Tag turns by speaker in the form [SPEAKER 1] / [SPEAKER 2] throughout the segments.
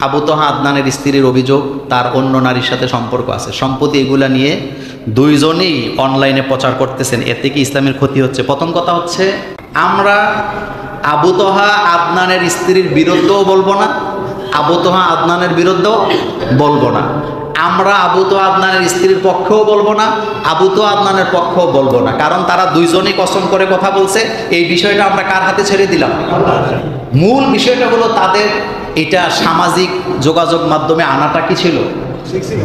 [SPEAKER 1] আবু তোহা আদনানের স্ত্রীর অভিযোগ, তার অন্য নারীর সাথে সম্পর্ক আছে। সম্প্রতি এগুলা নিয়ে দুইজনেই অনলাইনে প্রচার করতেছেন। এতে কি ইসলামের ক্ষতি হচ্ছে। প্রথম কথা হচ্ছে, আমরা আবু তোহা আদনানের স্ত্রীর বিরুদ্ধেও বলব না। আবু তোহা আদনানের বিরুদ্ধেও বলব না। আমরা আবু তো আদনানের স্ত্রীর পক্ষেও বলব না, আবু তো আদনানের পক্ষেও বলব না। কারণ তারা দুইজনই কসম করে কথা বলছে। এই বিষয়টা আমরা কার হাতে ছেড়ে দিলাম? মূল বিষয়টা হলো তাদের এটা সামাজিক যোগাযোগ মাধ্যমে আনাটা কি ছিল?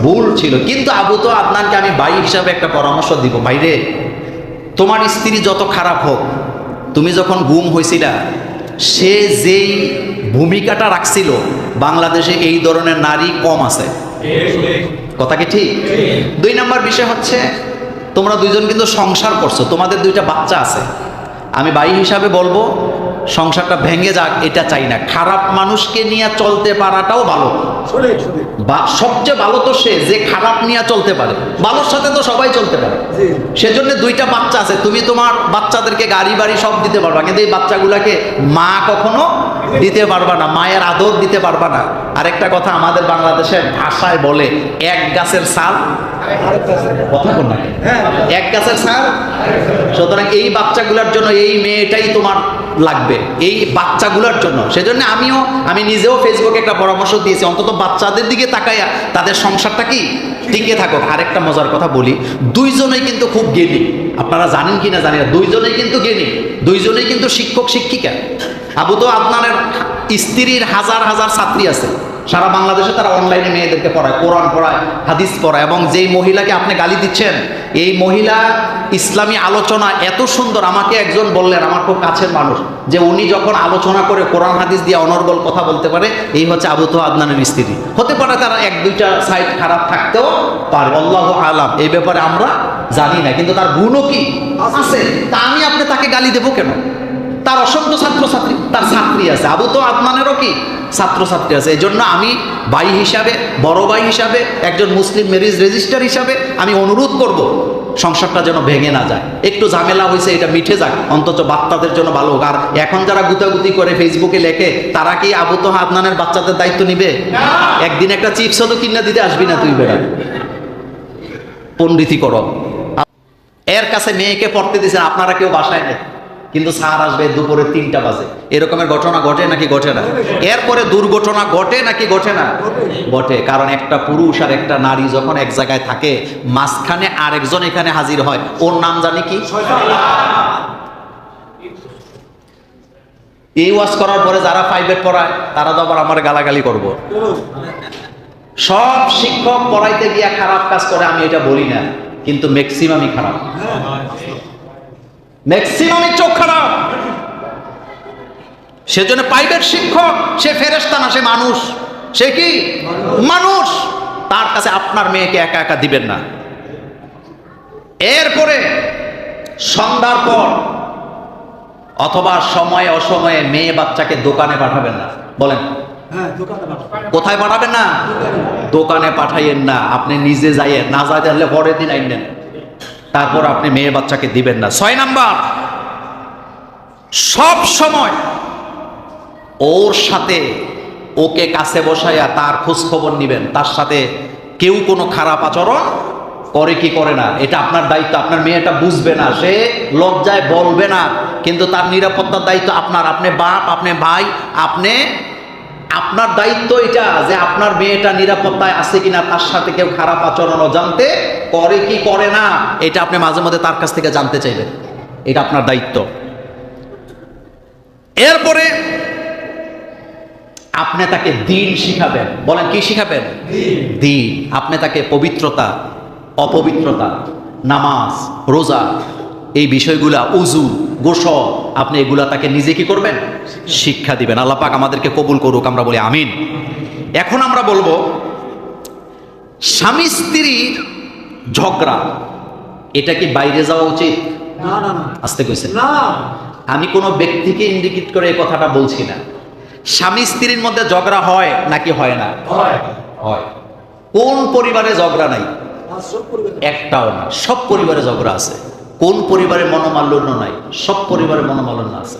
[SPEAKER 1] ভুল ছিল। কিন্তু আবু তো আদনানকে আমি ভাই হিসাবে একটা পরামর্শ দিব। ভাইরে তোমার স্ত্রী যত খারাপ হোক, তুমি যখন গুম হয়েছিলা সে যেই ভূমিকাটা রাখছিল বাংলাদেশে এই ধরনের নারী কম আছে। কথা কি ঠিক? দুই নম্বর বিষয় হচ্ছে, তোমরা দুইজন কিন্তু সংসার করছ, তোমাদের দুইটা বাচ্চা আছে। আমি ভাই হিসাবে বলব, সংসারটা ভেঙে যাক, এটা চাই না। খারাপ মানুষকে নিয়ে চলতে পারাটাও ভালো। বা সবচেয়ে ভালো তো সে, যে খারাপ নিয়ে চলতে পারে। ভালোর সাথে তো সবাই চলতে পারে। সেজন্য দুইটা বাচ্চা আছে। তুমি তোমার বাচ্চাদেরকে গাড়ি বাড়ি সব দিতে পারবা, কিন্তু এই বাচ্চাগুলাকে মা কখনো দিতে পারবা না মায়ের আদর দিতে পারবা না। আরেকটা কথা আমাদের বাংলাদেশের ভাষায় বলে এক গাছের সাল কথা না এক গাছের সাল সুতরাং এই বাচ্চাগুলোর জন্য এই মেয়েটাই তোমার লাগবে এই বাচ্চাগুলোর জন্য। সেজন্য আমিও আমি নিজেও ফেসবুকে একটা পরামর্শ দিয়েছি অন্তত বাচ্চাদের দিকে তাকাইয়া তাদের সংসারটা কি? টিকে থাকুক, আরেকটা মজার কথা বলি, দুইজনেই কিন্তু খুব গেলি আপনারা জানেন কি না জানি না, দুইজনেই কিন্তু গেলি দুইজনেই কিন্তু শিক্ষক, শিক্ষিকা। আবু তো আপনার স্ত্রীর হাজার হাজার ছাত্রী আছে। সারা বাংলাদেশে তারা অনলাইনে মেয়েদেরকে পড়ায়, কোরআন পড়ায়, হাদিস পড়ায় এবং যেই মহিলাকে আপনি গালি দিচ্ছেন, এই মহিলা ইসলামী আলোচনা এত সুন্দর, আমাকে একজন বললেন, আমার খুব কাছের মানুষ, যে উনি যখন আলোচনা করে কোরআন, হাদিস দিয়ে অনর্গল কথা বলতে পারে, এই হচ্ছে আবু তো আদনানের স্ত্রী। হতে পারে তারা এক, দুইটা সাইড খারাপ থাকতেও পারে, আল্লাহ আলাম, এই ব্যাপারে আমরা জানি না, কিন্তু তার গুণও কি? আছে। তা আমি আপনি তাকে গালি দেবো কেন? তার অসংখ্য ছাত্রছাত্রী, তার ছাত্রী আছে। আবু তো কি? ছাত্রছাত্রী আছে। এই জন্য আমি ভাই হিসাবে বড় ভাই হিসাবে একজন মুসলিম ম্যারেজ রেজিস্টার হিসাবে আমি অনুরোধ করব সংসারটা যেন ভেঙে না যায়। একটু ঝামেলা হয়েছে এটা মিঠে যাক। অন্তত বাচ্চাদের জন্য ভালো হোক। আর এখন যারা গুতাগুতি করে ফেসবুকে লেখে তারা কি আবু তো আদনানের বাচ্চাদের দায়িত্ব নিবে? একদিন একটা চিপসও তো কিনা দিতে আসবি না তুই বেড়া পণ্ডিতি করো। এর কাছে মেয়েকে পড়তে দিয়েছেন আপনারা কেউ বাসায় নেই। কিন্তু স্যার আসবে দুপুরে তিনটা বাজে। এরকমের ঘটনা ঘটে নাকি ঘটে না? এরপরে দুর্ঘটনা ঘটে নাকি ঘটে না? ঘটে, কারণ একটা পুরুষ আর একটা নারী যখন এক জায়গায় থাকে, মাঝখানে আরেকজন এখানে হাজির হয়। ওর নাম জানি কি? এই ওয়াজ করার পরে যারা প্রাইভেট পড়ায়, তারা তো আবার আমার গালাগালি করব। সব শিক্ষক পড়াইতে গিয়া খারাপ কাজ করে, আমি এটা বলি না। কিন্তু ম্যাক্সিমামই খারাপ। ম্যাক্সিমামই চোখ খারাপ। সেজন্য প্রাইভেট শিক্ষক সে ফেরেস্তা না সে মানুষ। সে কি? মানুষ। তার কাছে আপনার মেয়েকে একা একা দিবেন না। এরপরে সন্ধ্যার পর অথবা সময়ে অসময়ে মেয়ে বাচ্চাকে দোকানে পাঠাবেন না। বলেন। কোথায় পাঠাবেন না? দোকানে। পাঠাইয়েন না। আপনি নিজে যাইয়েন। না যাই তাহলে পরের দিন আইনেন তারপর আপনি মেয়ে বাচ্চাকে দিবেন না। ছয় নাম্বার, সব সময় ওর সাথে ওকে কাছে বসাইয়া তার খোঁজ খবর নিবেন। তার সাথে কেউ কোনো খারাপ আচরণ করে কি করে না? এটা আপনার দায়িত্ব, আপনার মেয়েটা বুঝবে না, সে লজ্জায় বলবে না, কিন্তু তার নিরাপত্তার দায়িত্ব আপনার। আপনি বাপ, আপনি ভাই, আপনি, আপনার দায়িত্ব এটা যে আপনার মেয়েটা নিরাপত্তায় আছে কিনা, তার সাথে কেউ খারাপ আচরণও জানতে করে কি করে না, এটা আপনি মাঝে মাঝে তার কাছ থেকে জানতে চাইবেন। এটা আপনার দায়িত্ব। এরপরে আপনি তাকে দিন শিখাবেন। বলেন, কি শিখাবেন? দিন। আপনি তাকে পবিত্রতা, অপবিত্রতা, নামাজ, রোজা, এই বিষয়গুলা উজু গোসল, আপনি এগুলা তাকে নিজে কি করবেন? শিক্ষা দিবেন। আল্লাহ পাক আমাদেরকে কবুল করুক, আমরা বলি আমিন। এখন আমরা বলব, স্বামী স্ত্রীর ঝগড়া এটা কি বাইরে যাওয়া উচিত?
[SPEAKER 2] না না
[SPEAKER 1] আসতে কইছে।
[SPEAKER 2] না।
[SPEAKER 1] আমি কোনো ব্যক্তিকে ইন্ডিকেট করে এই কথাটা বলছি না। স্বামী স্ত্রীর মধ্যে ঝগড়া হয় নাকি হয় না? কোন পরিবারে ঝগড়া নাই? একটাও না। সব পরিবারে ঝগড়া আছে। কোন পরিবারে মনোমাল্য নাই? সব পরিবারে মনোমাল্য আছে।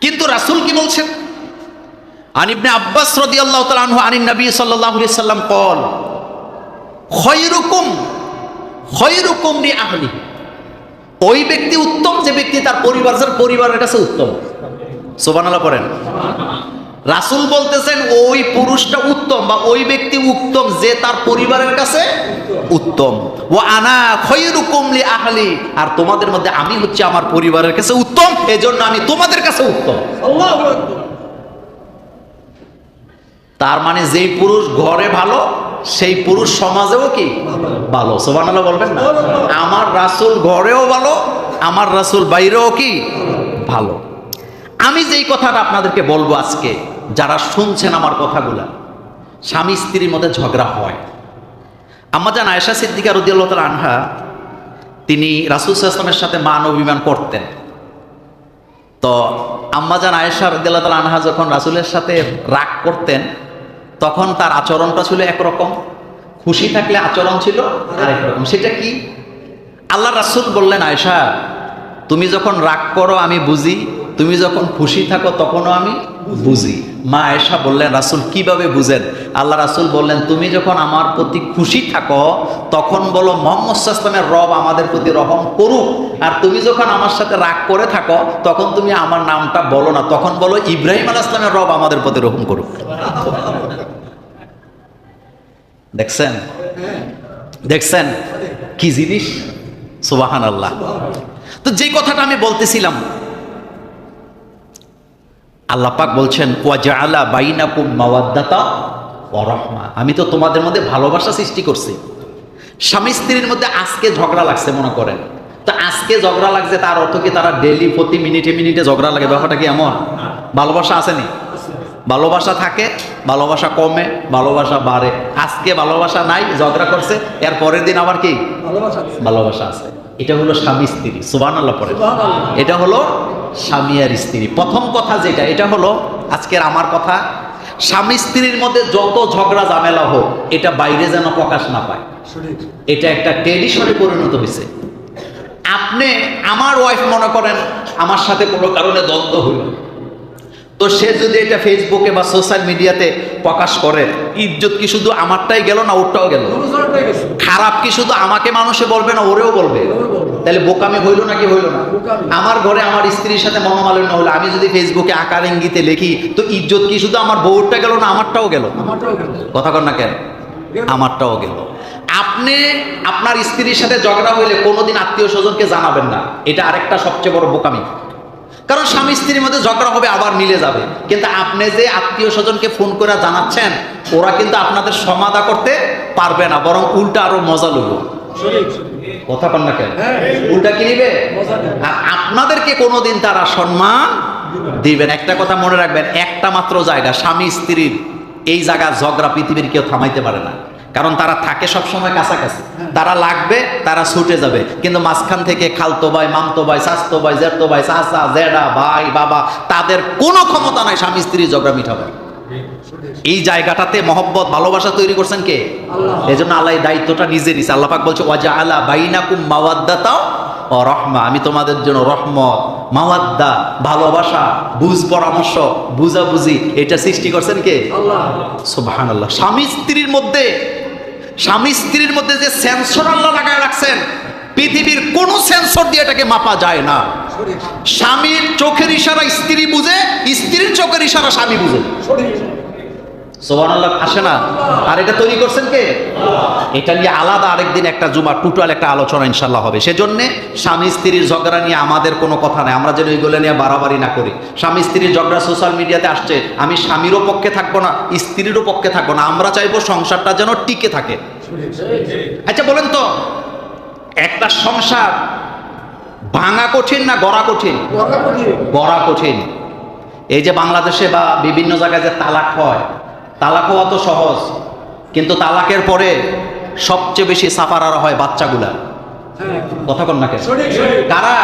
[SPEAKER 1] কিন্তু রাসুল কি বলছেন? আনিবনে আব্বাস রদি আল্লাহ তালু আনিন নবী সাল্লাহ সাল্লাম কল খয়রুকুম খয়রুকুম নি আহলি। ওই ব্যক্তি উত্তম যে ব্যক্তি তার পরিবার পরিবারের কাছে উত্তম। সোবানালা পড়েন। রাসুল বলতেছেন ওই পুরুষটা উত্তম বা ওই ব্যক্তি উত্তম যে তার পরিবারের কাছে উত্তম। ও আনা খয়রুকুমলি আহলি। আর তোমাদের মধ্যে আমি হচ্ছে আমার পরিবারের কাছে উত্তম এজন্য আমি তোমাদের কাছে উত্তম। তার মানে যেই পুরুষ ঘরে ভালো সেই পুরুষ সমাজেও কি? ভালো। সোবানাল্লাহ বলবেন না? আমার রাসূল ঘরেও ভালো, আমার রাসূল বাইরেও কি? ভালো। আমি যেই কথাটা আপনাদেরকে বলব আজকে, যারা শুনছেন আমার কথাগুলা, স্বামী স্ত্রীর মধ্যে ঝগড়া হয়। আম্মাজান আয়েশা সিদ্দিকা রদিয়াল্লাহ তাআলা আনহা, তিনি রাসূল সাল্লামের সাথে মান অভিমান করতেন। তো আম্মাজান আয়েশা রদিয়াল্লাহ তাআলা আনহা যখন রাসুলের সাথে রাগ করতেন তখন তার আচরণটা ছিল একরকম। খুশি থাকলে আচরণ ছিল আরেক রকম। সেটা কি? আল্লাহ রাসূল বললেন, আয়েশা, তুমি যখন রাগ করো, আমি বুঝি। তুমি যখন খুশি থাকো, তখনও আমি বুঝি। মা আয়েশা বললেন, রাসূল, কীভাবে বুঝেন? আল্লাহ রাসুল বললেন, তুমি যখন আমার প্রতি খুশি থাকো, তখন বলো, মোহাম্মদ ইসলামের রব আমাদের প্রতি রহম করুক। আর তুমি যখন আমার সাথে রাগ করে থাকো, তখন তুমি আমার নামটা বলো না। তখন বলো, ইব্রাহিম আলাহ ইসলামের রব আমাদের প্রতি রহম করুক। দেখছেন? দেখছেন? কি জিনিস? সুবাহান আল্লাহ তো যে কথাটা আমি বলতেছিলাম, আল্লাহ পাক বলছেন, ওয়াজআলা বাইনাকুম মাওয়াদ্দাতা ওয়া রাহমা। আমি তো তোমাদের মধ্যে ভালোবাসা সৃষ্টি করছি। স্বামী স্ত্রীর মধ্যে আজকে ঝগড়া লাগছে, মনে করেন। তো আজকে ঝগড়া লাগছে, তার অর্থ কি তারা ডেলি প্রতি মিনিটে মিনিটে ঝগড়া লাগে? ব্যাপারটা কি এমন? ভালোবাসা আসেনি ভালোবাসা থাকে ভালোবাসা কমে ভালোবাসা বাড়ে। আজকে ভালোবাসা নাই ঝগড়া করছে এর পরের দিন আবার কি?
[SPEAKER 2] ভালোবাসা
[SPEAKER 1] ভালোবাসা আছে। এটা হলো স্বামী স্ত্রী সুবান আল্লাহ পরে এটা হলো স্বামী আর স্ত্রী। প্রথম কথা যেটা এটা হলো আজকের আমার কথা স্বামী স্ত্রীর মধ্যে যত ঝগড়া ঝামেলা হোক এটা বাইরে যেন প্রকাশ না পায়। এটা একটা ট্রেডিশনে পরিণত হয়েছে। আপনি আমার ওয়াইফ মনে করেন আমার সাথে কোনো কারণে দ্বন্দ্ব হইল। তো সে যদি এটা ফেসবুকে বা সোশ্যাল মিডিয়াতে প্রকাশ করে ইজ্জত কি শুধু আমারটাই গেল না ওরটাও গেল? খারাপ কি শুধু আমাকে মানুষে বলবে না ওরেও বলবে? তাহলে বোকামি হইল নাকি হইল না। আমার ঘরে আমার স্ত্রীর সাথে মনোমালিন্য হলো আমি যদি ফেসবুকে আকার ইঙ্গিতে লিখি তো ইজ্জত কি শুধু আমার বউরটা গেল না আমারটাও গেল? কথা কর না কেন? আমারটাও গেল। আপনি আপনার স্ত্রীর সাথে ঝগড়া হইলে কোনোদিন আত্মীয় স্বজনকে জানাবেন না। এটা আরেকটা সবচেয়ে বড় বোকামি। কারণ স্বামী স্ত্রীর মধ্যে ঝগড়া হবে আবার মিলে যাবে। কিন্তু আপনি যে আত্মীয় স্বজনকে ফোন করে জানাচ্ছেন ওরা কিন্তু আপনাদের সমাধা করতে পারবে না বরং উল্টা আরও মজা লুবো। কথা কন না কেন?
[SPEAKER 2] হ্যাঁ।
[SPEAKER 1] উল্টা কি নিবে? আর আপনাদেরকে কোনোদিন তারা সম্মান দিবেন একটা কথা মনে রাখবেন একটা মাত্র জায়গা স্বামী স্ত্রীর এই জায়গা ঝগড়া পৃথিবীর কেউ থামাইতে পারে না। কারণ তারা থাকে সব সময় কাছাকাছি। তারা লাগবে তারা ছুটে যাবে। কিন্তু মাঝখান থেকে খালতো ভাই মামতো ভাই স্বাস্থ্য ভাই জেঠতো ভাই চাচা জেডা ভাই বাবা তাদের কোনো ক্ষমতা নাই স্বামী স্ত্রী ঝগড়া মিটাবে এই জায়গাটাতে মহব্বত ভালোবাসা তৈরি করছেন কে? এই জন্য আল্লাহ দায়িত্বটা নিজে নিছে। আল্লাপাক বলছে ওয়াজা আলা বাইনাকুম মাওয়াদ্দাতাও ও রহমা আমি তোমাদের জন্য রহমত মাওয়াদ্দা ভালোবাসা বুঝ পরামর্শ বুঝাবুঝি এটা সৃষ্টি করছেন কে?
[SPEAKER 2] আল্লাহ।
[SPEAKER 1] সুবহানাল্লাহ। স্বামী স্ত্রীর মধ্যে স্বামী স্ত্রীর মধ্যে যে সেন্সর আল্লাহ লাগায় রাখছেন পৃথিবীর কোনো সেন্সর দিয়ে এটাকে মাপা যায় না। স্বামীর চোখের ইশারা স্ত্রী বুঝে স্ত্রীর চোখের ইশারা স্বামী বুঝে।
[SPEAKER 2] সঠিক
[SPEAKER 1] আসে না? আর এটা তৈরি করছেন কে? এটা নিয়ে আলাদা আরেকদিন একটা জুমা টোটাল একটা আলোচনা ইনশাল্লাহ হবে। সেজন্যে স্বামী স্ত্রীর ঝগড়া নিয়ে আমাদের কোনো কথা নাই। আমরা যেন নিয়ে বাড়াবাড়ি না করি। স্বামী স্ত্রীর ঝগড়া সোশ্যাল মিডিয়াতে আসছে। আমি স্বামীরও পক্ষে থাকব না স্ত্রীরও পক্ষে থাকব না। আমরা চাইব সংসারটা যেন টিকে থাকে। আচ্ছা বলেন তো একটা সংসার ভাঙা কঠিন না গড়া কঠিন। গড়া কঠিন। এই যে বাংলাদেশে বা বিভিন্ন জায়গায় যে তালাক হয় তালাক হওয়া তো সহজ কিন্তু তালাকের পরে সবচেয়ে বেশি সাফার সাফারার হয় বাচ্চাগুলা। কথা কন না কেন? কারা?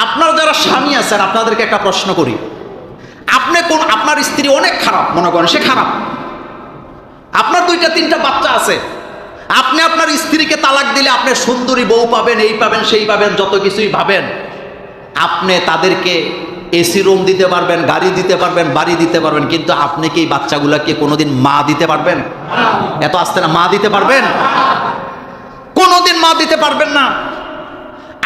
[SPEAKER 1] আপনার যারা স্বামী আছেন আপনাদেরকে একটা প্রশ্ন করি। আপনি কোন আপনার স্ত্রী অনেক খারাপ মনে করেন সে খারাপ। আপনার দুইটা তিনটা বাচ্চা আছে। আপনি আপনার স্ত্রীকে তালাক দিলে আপনি সুন্দরী বউ পাবেন এই পাবেন সেই পাবেন যত কিছুই ভাবেন আপনি তাদেরকে এসি রুম দিতে পারবেন, গাড়ি দিতে পারবেন, বাড়ি দিতে পারবেন, কিন্তু আপনি কি বাচ্চাগুলোকে কোনোদিন মা দিতে পারবেন? এত আসতে না, মা দিতে পারবেন? কোনোদিন মা দিতে পারবেন না।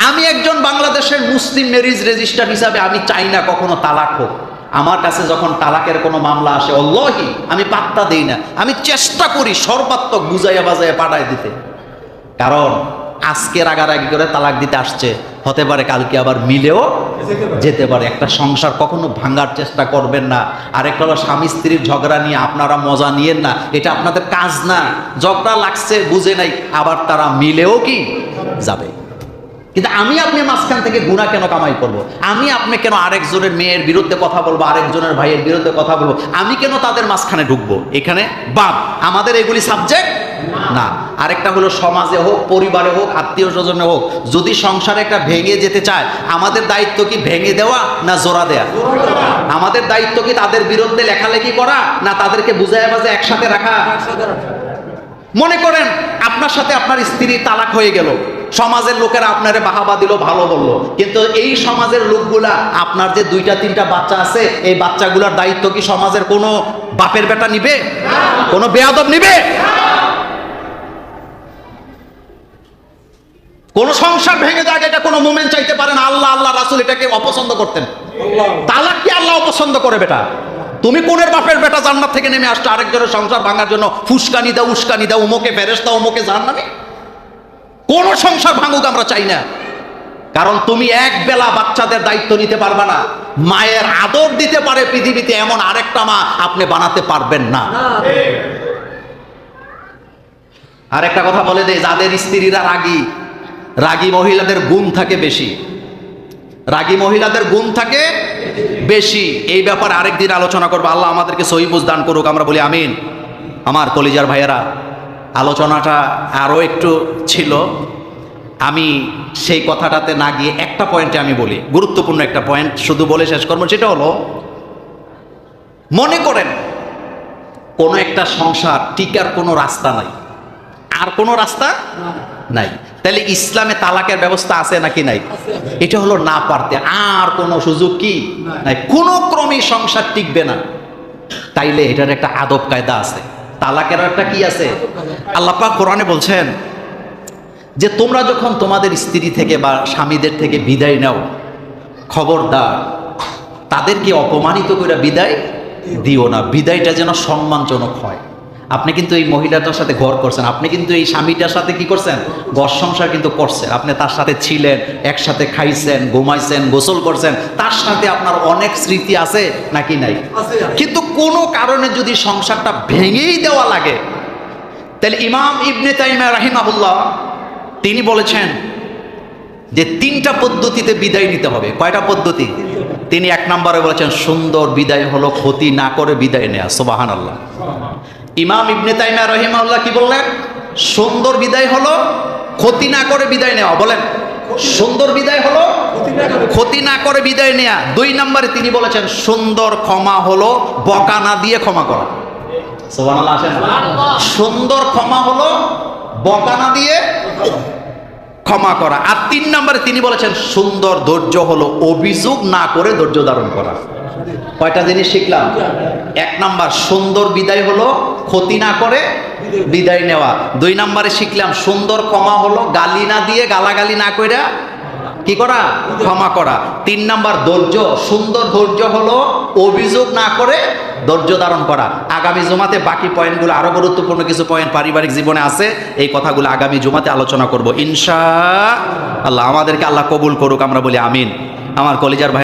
[SPEAKER 1] আমি একজন বাংলাদেশের মুসলিম ম্যারিজ রেজিস্টার হিসাবে আমি চাই না কখনো তালাক হোক। আমার কাছে যখন তালাকের কোনো মামলা আসে, অল্লাহি, আমি পাত্তা দেই না। আমি চেষ্টা করি সর্বাত্মক বুঝাইয়া বাজাইয়া পাঠায় দিতে। কারণ আজকে রাগারাগি করে তালাক দিতে আসছে। হতে পারে কালকে আবার মিলেও যেতে পারে। একটা সংসার কখনো ভাঙার চেষ্টা করবেন না। আরেকটা হলো স্বামী স্ত্রীর ঝগড়া নিয়ে আপনারা মজা নিয়েন না। এটা আপনাদের কাজ না। ঝগড়া লাগছে, বুঝে নাই। আবার তারা মিলেও কি যাবে? কিন্তু আমি আপনি মাঝখান থেকে গুণা কেন কামাই করব। আমি আপনি কেন আরেকজনের মেয়ের বিরুদ্ধে কথা বলব, আরেকজনের ভাইয়ের বিরুদ্ধে কথা বলব? আমি কেন তাদের মাঝখানে ঢুকবো? এখানে বাদ আমাদের এগুলি সাবজেক্ট না। আরেকটা হলো সমাজে হোক, পরিবারে হোক, আত্মীয় স্বজনে হোক, যদি সংসারে একটা ভেঙে যেতে চায়, আমাদের দায়িত্ব কি ভেঙে দেওয়া না জোড়া দেয়া? আমাদের দায়িত্ব কি তাদের বিরুদ্ধে লেখালেখি করা না তাদেরকে বুঝায় বাজে একসাথে রাখা। মনে করেন, আপনার সাথে আপনার স্ত্রী তালাক হয়ে গেল। সমাজের লোকেরা আপনারে বাহাবা দিল, ভালো বলল। কিন্তু এই সমাজের লোকগুলা, আপনার যে দুইটা, তিনটা বাচ্চা আছে, এই বাচ্চাগুলার দায়িত্ব কি সমাজের কোনো বাপের বেটা নিবে? কোনো বেয়াদব নিবে? কোন সংসার ভেঙে যাক এটা কোনো মুমেন্ট চাইতে পারে না, আল্লাহ আল্লাহ, রাসুল এটাকে অপছন্দ করতেন। তালাক কি আল্লাহ অপছন্দ করে বেটা? তুমি কোনের বাপের বেটা জান্নাত থেকে নেমে আসছো? আরেকজনের সংসার ভাঙার জন্য ফুসকানি দাও, উস্কানি দাও, উমোকে ফেরেস্তা উমোকে জাহান্নামে? কোন সংসার ভাঙুক আমরা চাই না। কারণ তুমি এক বেলা বাচ্চাদের দায়িত্ব নিতে পারবে না। মায়ের আদর দিতে পারে পৃথিবীতে এমন আরেকটা মা আপনি বানাতে পারবেন না।
[SPEAKER 2] না,
[SPEAKER 1] আরেকটা কথা বলে দেয় যাদের স্ত্রীরা রাগী রাগী মহিলাদের গুণ থাকে বেশি। রাগী মহিলাদের গুণ থাকে বেশি। এই ব্যাপারে আরেকদিন আলোচনা করব। আল্লাহ আমাদেরকে সহিবুজ দান করুক আমরা বলি আমিন। আমার কলিজার ভাইয়েরা আলোচনাটা আরও একটু ছিল। আমি সেই কথাটাতে না গিয়ে একটা পয়েন্টে আমি বলি গুরুত্বপূর্ণ একটা পয়েন্ট শুধু বলে শেষ করব সেটা হলো মনে করেন কোনো একটা সংসার টিকার কোনো রাস্তা নাই। আর কোনো রাস্তা নাই। তাহলে ইসলামে তালাকের ব্যবস্থা আছে নাকি নাই? এটা হলো না পারতে। আর কোনো সুযোগ কি?
[SPEAKER 2] নাই।
[SPEAKER 1] কোনো ক্রমে সংসার টিকবে না। তাইলে এটার একটা আদব কায়দা আছে। তালাকের একটা কি আছে? আল্লাহ পাক কোরআনে বলছেন যে তোমরা যখন তোমাদের স্ত্রী থেকে বা স্বামীদের থেকে বিদায় নাও খবরদার তাদেরকে অপমানিত করে বিদায় দিও না। বিদায়টা যেন সম্মানজনক হয়। আপনি কিন্তু এই মহিলাটার সাথে ঘর করছেন আপনি কিন্তু এই স্বামীটার সাথে কি করছেন? ঘর সংসার কিন্তু করছেন। আপনি তার সাথে ছিলেন একসাথে খাইছেন ঘুমাইছেন গোসল করছেন তার সাথে আপনার অনেক স্মৃতি আছে নাকি নাই? কিন্তু কোনো কারণে যদি সংসারটা ভেঙেই দেওয়া লাগে, তাহলে ইমাম ইবনে তাইমা রাহিমাহুল্লাহ, তিনি বলেছেন যে তিনটা পদ্ধতিতে বিদায় নিতে হবে। কয়টা পদ্ধতি? তিনি এক নম্বরে বলেছেন, সুন্দর বিদায় হলো, ক্ষতি না করে বিদায় নেয়া সোবাহান আল্লাহ ইমাম ইবনে তাইমা রহিমাউল্লাহ কি বললেন? সুন্দর বিদায় হলো, ক্ষতি না করে বিদায় নেওয়া, বলেন। সুন্দর বিদায় হলো?
[SPEAKER 2] ক্ষতি না করে-
[SPEAKER 1] বিদায় নেয়া। দুই নম্বরে তিনি বলেছেন সুন্দর ক্ষমা হলো বকা না দিয়ে ক্ষমা করা? সুন্দর ক্ষমা হলো বকা না দিয়ে ক্ষমা করা। আর তিন নম্বরে তিনি বলেছেন সুন্দর ধৈর্য হলো অভিযোগ না করে ধৈর্য ধারণ করা। কয়টা জিনিস শিখলাম? এক নাম্বার, সুন্দর বিদায় হলো ক্ষতি না করে বিদায় নেওয়া। দুই নম্বরে শিখলাম, সুন্দর ক্ষমা হলো গালি না দিয়ে গালাগালি না কইরা কি করা? ক্ষমা করা। তিন নাম্বার, ধৈর্য, সুন্দর ধৈর্য হলো অভিযোগ না করে ধৈর্য ধারণ করা। আগামী জমাতে বাকি পয়েন্টগুলো আরও গুরুত্বপূর্ণ কিছু পয়েন্ট পারিবারিক জীবনে আছে, এই কথাগুলো আগামী জমাতে আলোচনা করব। ইনশা আল্লাহ, আমাদেরকে আল্লাহ কবুল করুক, আমরা বলি আমিন। আমার কলিজার ভাই